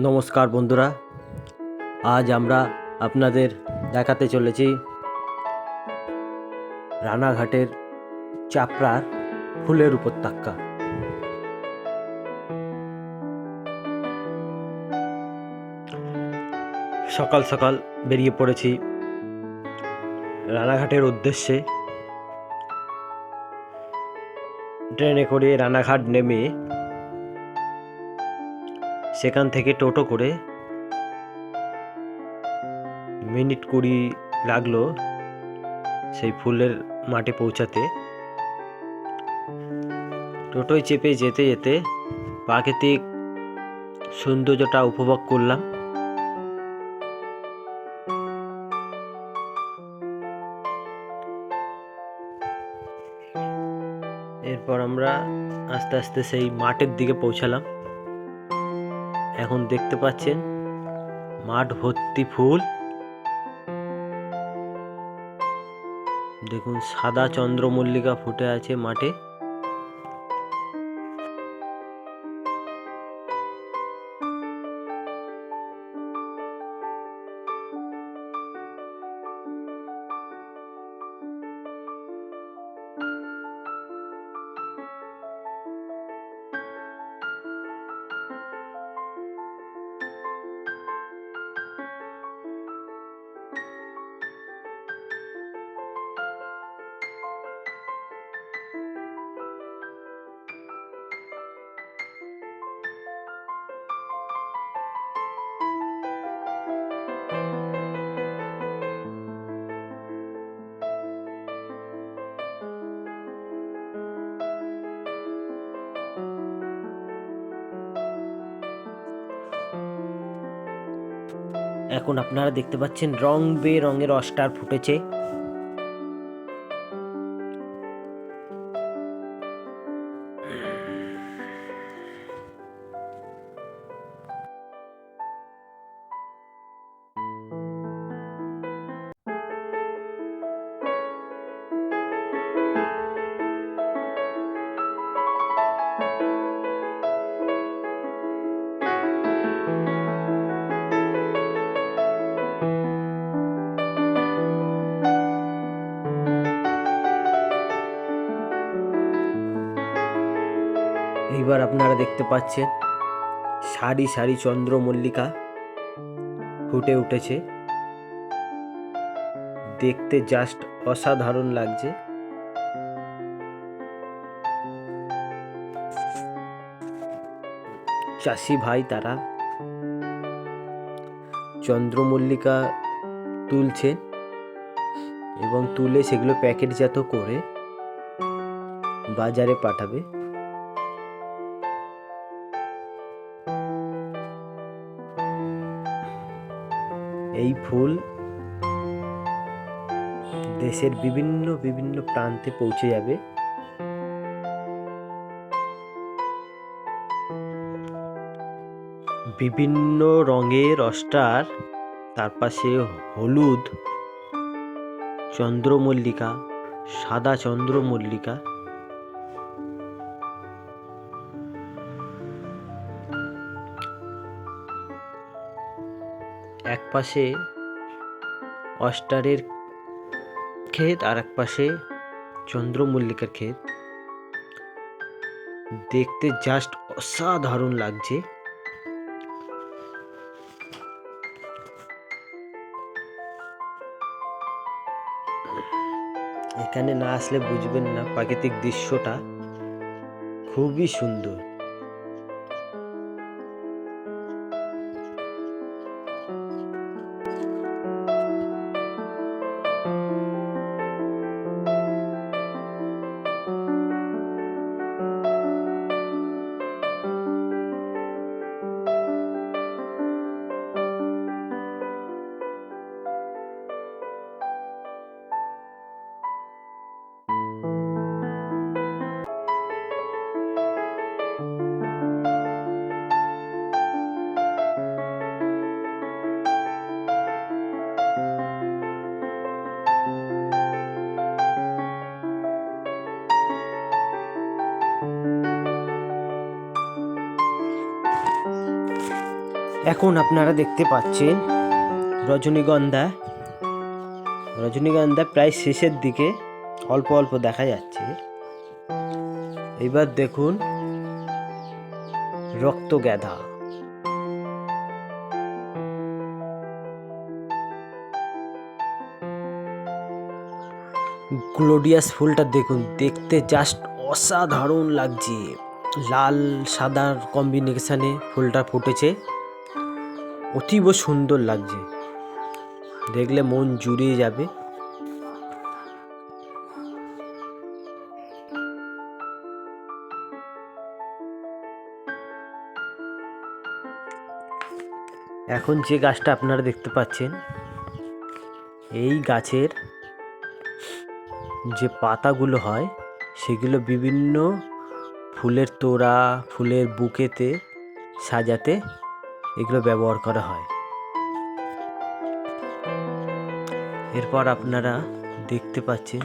নমস্কার বন্ধুরা, আজ আমরা আপনাদের দেখাতে চলেছি রানাঘাটের চাপড়ার ফুলের উপত্যকা। সকাল সকাল বেরিয়ে পড়েছি রানাঘাটের উদ্দেশ্যে। ট্রেনে করে রানাঘাট নেমে সেখান থেকে টোটো করে মিনিট কুড়ি লাগল সেই ফুলের মাঠে পৌঁছাতে। টোটোয় চেপে যেতে যেতে প্রাকৃতিক সৌন্দর্যটা উপভোগ করলাম। এরপর আমরা আস্তে আস্তে সেই মাঠের দিকে পৌঁছালাম। এখন দেখতে পাচ্ছেন মাঠ ভর্তি ফুল। দেখুন সাদা চন্দ্রমল্লিকা ফুটে আছে মাঠে। এখন আপনারা দেখতে পাচ্ছেন রং বেরঙের অস্টার ফুটেছে। এইবার আপনারা দেখতে পাচ্ছেন, সারি সারি চন্দ্রমল্লিকা ফুটে উঠেছে। দেখতে জাস্ট অসাধারণ লাগছে। চাষি ভাই তারা চন্দ্রমল্লিকা তুলছেন এবং তুলে সেগুলো প্যাকেটজাত করে বাজারে পাঠাবে। এই ফুল দেশের বিভিন্ন বিভিন্ন প্রান্তে পৌঁছে যাবে। বিভিন্ন রঙের অস্টার তার পাশে হলুদ চন্দ্রমল্লিকা, সাদা চন্দ্রমল্লিকা এক পাশে অস্টারের ক্ষেত আর এক পাশে চন্দ্রমল্লিকার ক্ষেত। দেখতে জাস্ট অসাধারণ লাগছে। এখানে না আসলে বুঝবেন না প্রাকৃতিক দৃশ্যটা। খুবই সুন্দর। এখন আপনারা দেখতে পাচ্ছেন রজনীগন্ধা। রজনীগন্ধা প্রায় শেষের দিকে অল্প অল্প দেখা যাচ্ছে। এবার দেখুন রক্ত গ্যাধা গ্লোডিয়াস ফুলটা দেখুন, দেখতে জাস্ট অসাধারণ লাগছে। লাল সাদার কম্বিনেশনে ফুলটা ফুটেছে। অতীব সুন্দর লাগছে। দেখলে মন জুড়িয়ে যাবে। এখন যে গাছটা আপনারা দেখতে পাচ্ছেন, এই গাছের যে পাতাগুলো হয়, সেগুলো বিভিন্ন ফুলের তোড়া, ফুলের বুকেতে সাজাতে এগুলো ব্যবহার করা হয়। এরপর আপনারা দেখতে পাচ্ছেন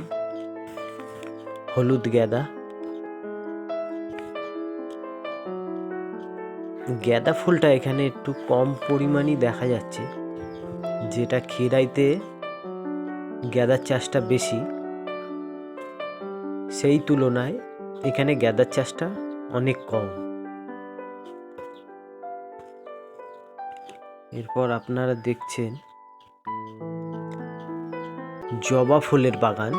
হলুদ গ্যাদা। গ্যাদা ফুলটা এখানে একটু কম পরিমাণই দেখা যাচ্ছে, যেটা খেরাইতে গ্যাদার চাষটা বেশি। সেই তুলনায় এখানে গ্যাদার চাষটা অনেক কম। এরপর আপনারা দেখছেন জবা ফুলের বাগান।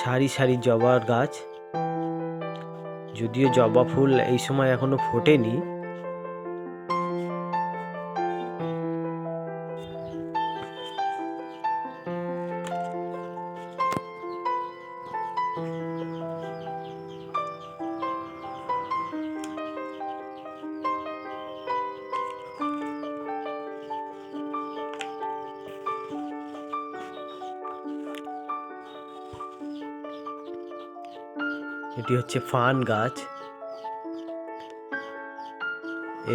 সারি সারি জবার গাছ। যদিও জবা ফুল এই সময় এখনও ফোটেনি এটি হচ্ছে ফান গাছ।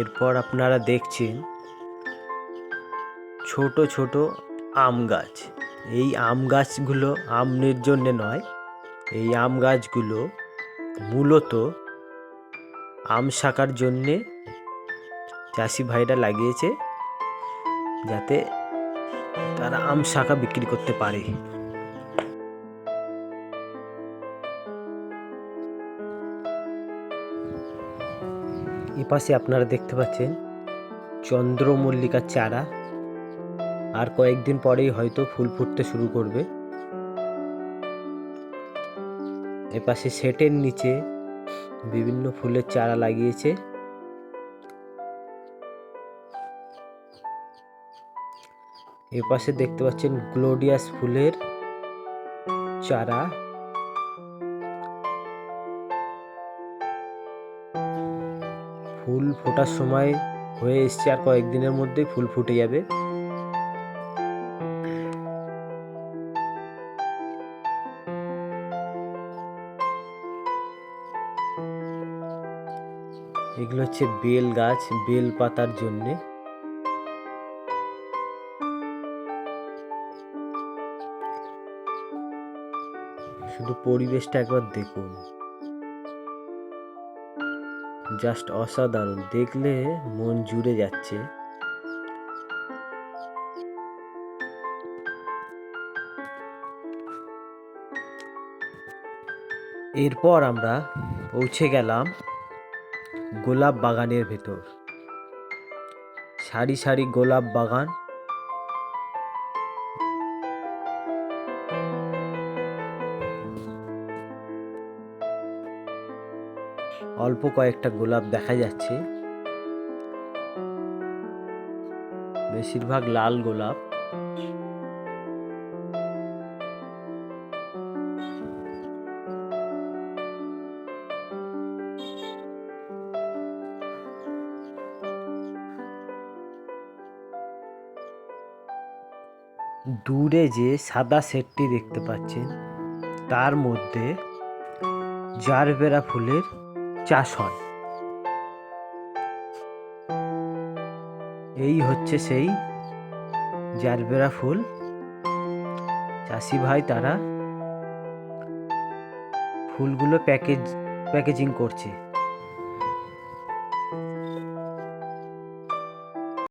এরপর আপনারা দেখছেন ছোট ছোট আম গাছ। এই আম গাছগুলো আমের জন্যে নয়, এই আম গাছগুলো মূলত আম শাকার জন্যে চাষি ভাইরা লাগিয়েছে, যাতে তারা আম শাখা বিক্রি করতে পারে। এপাশে আপনারা দেখতে পাচ্ছেন চন্দ্রমল্লিকার চারা। আর কয়েকদিন পরেই হয়তো ফুল ফুটতে শুরু করবে। এপাশে সেটের নিচে বিভিন্ন ফুলের চারা লাগিয়েছে। এপাশে দেখতে পাচ্ছেন গ্লোডিয়াস ফুলের চারা। ফুল ফোটার সময় হয়ে এসছে আর কয়েকদিনের মধ্যেই ফুল ফুটে যাবে। এগুলো হচ্ছে বেল গাছ, বেল পাতার জন্যে। শুধু পরিবেশটা একবার দেখুন। জাস্ট অসাধারণ। দেখলে মন জুড়ে যাচ্ছে। এরপর আমরা পৌঁছে গেলাম গোলাপ বাগানের ভেতর। সারি সারি গোলাপ বাগান অল্প কয়েকটা গোলাপ দেখা যাচ্ছে। বেশিরভাগ লাল গোলাপ। দূরে যে সাদা সেটটি দেখতে পাচ্ছেন, তার মধ্যে জারবেরা ফুলের চাষ হয়। এই হচ্ছে সেই জারবেরা ফুল। চাষি ভাই তারা ফুলগুলো প্যাকেজ প্যাকেজিং করছে।